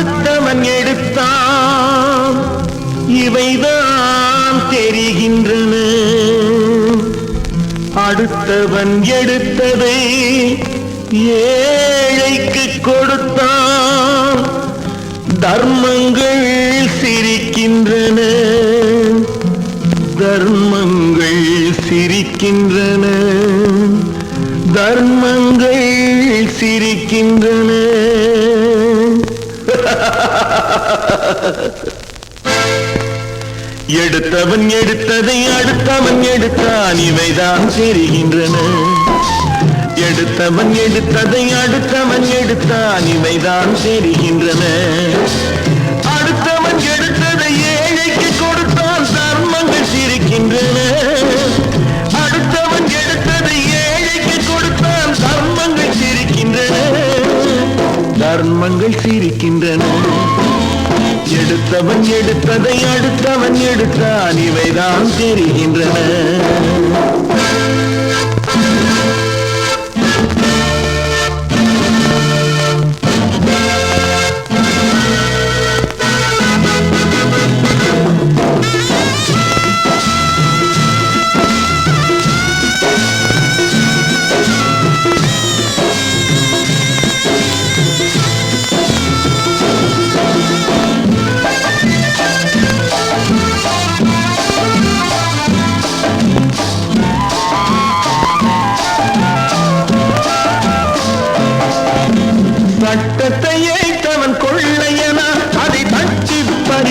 அடுத்தவன் எடுத்தான். இவைதான் தெரிகின்றன. அடுத்தவன் எடுத்ததை ஏழைக்கு கொடுத்தான். தர்மங்கள் சிரிக்கின்றன. தர்மங்கள் சிரிக்கின்றன. தர்மங்கள் சிரிக்கின்றன. எடுத்தவன் எடுத்ததை அடுத்தவன் எடுத்தான் இவைதான் தெரிகின்றன. எடுத்தவன் எடுத்ததை அடுத்தவன் எடுத்தான் இவைதான் தெரிகின்றன. தர்மங்கள் சீரிக்கின்றன. எடுத்தவன் எடுத்ததை அடுத்தவன் எடுத்தான். இவைதான் தெரிகின்றன.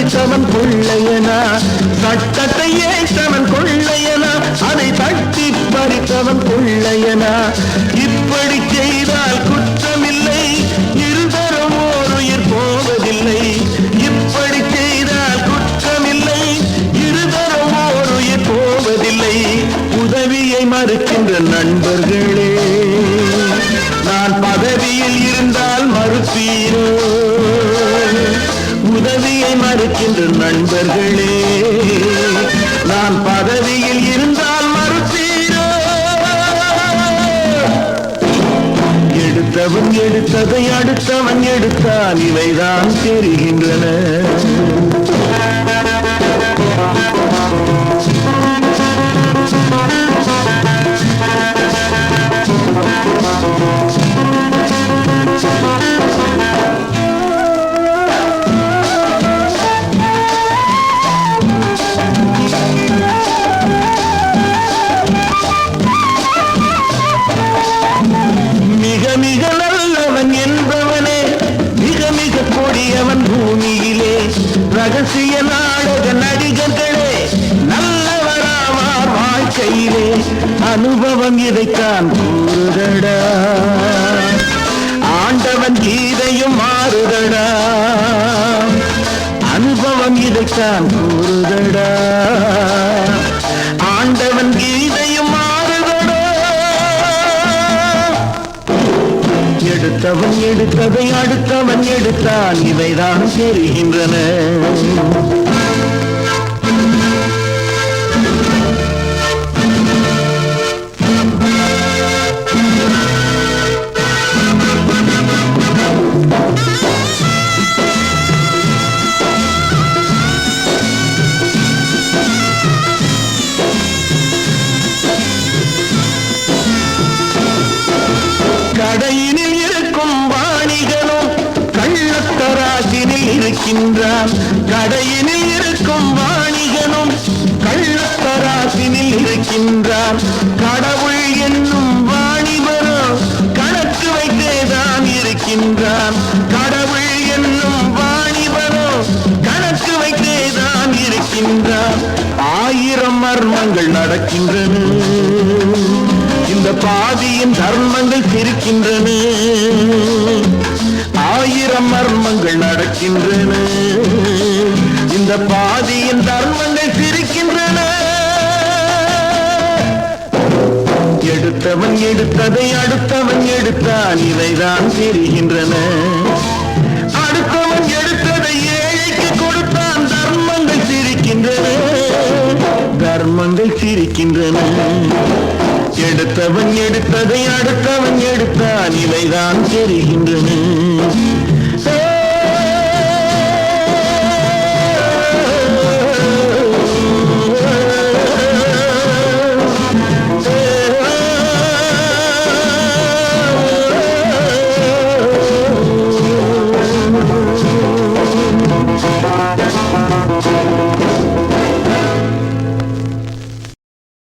ஏற்றவன் கொள்ளையனா? சட்டத்தை ஏற்றவன் கொள்ளையனா? அதை தட்டி பறித்தவன் கொள்ளையனா? இப்படி செய்தால் குற்றமில்லை. இருதரும் ஓர் உயிர் போவதில்லை. இப்படி செய்தால் குற்றமில்லை. இருதரும் ஓர் உயிர் போவதில்லை. உதவியை மறுக்கின்ற நண்பர்களே நான் பதவியில் இருந்தால் மறுப்பீரோ? மறுக்கின்ற நண்பர்களே நான் பதவியில் இருந்தால் மறுத்தீரோ எடுத்தவன் எடுத்ததை அடுத்தவன் எடுத்தான் இவைதான் தெரிகின்றன. அனுபவம் இதைத்தான் கூறுதடா. ஆண்டவன் கீதையும் மாறுதடா. அனுபவம் இதைத்தான் கூறுதடா. ஆண்டவன் கீதையும் மாறுதடா. எடுத்தவன் எடுத்ததை அடுத்தவன் எடுத்தான். இவைதான் தெரிகின்றன. இருக்கின்றான். கடையினில் இருக்கும் வாணிகனும் கள்ளத்தராசினில் இருக்கின்றான். கடவுள் என்னும் வாணிபரோ கணக்கு வைத்தேதான் இருக்கின்றான். கடவுள் என்னும் வாணிபரோ கணக்கு வைத்தேதான் இருக்கின்றான். ஆயிரம் மர்மங்கள் நடக்கின்றன. இந்த பாதியின் தர்மங்கள் திருக்கின்றன ஆயிரம் மர்மங்கள் நடக்கின்றன. இந்த பாதியின் தர்மங்கள் சிரிக்கின்றன. எடுத்தவன் எடுத்ததை அடுத்தவன் எடுத்தான் இவைதான் தெரிகின்றன. அடுத்தவன் எடுத்ததை ஏழைக்கு கொடுத்தான் தர்மங்கள் சிரிக்கின்றன. தர்மங்கள் சிரிக்கின்றன. எடுத்தவன் எடுத்ததை அடுத்தவன் எடுத்தான் இவைதான் தெரிகின்றன.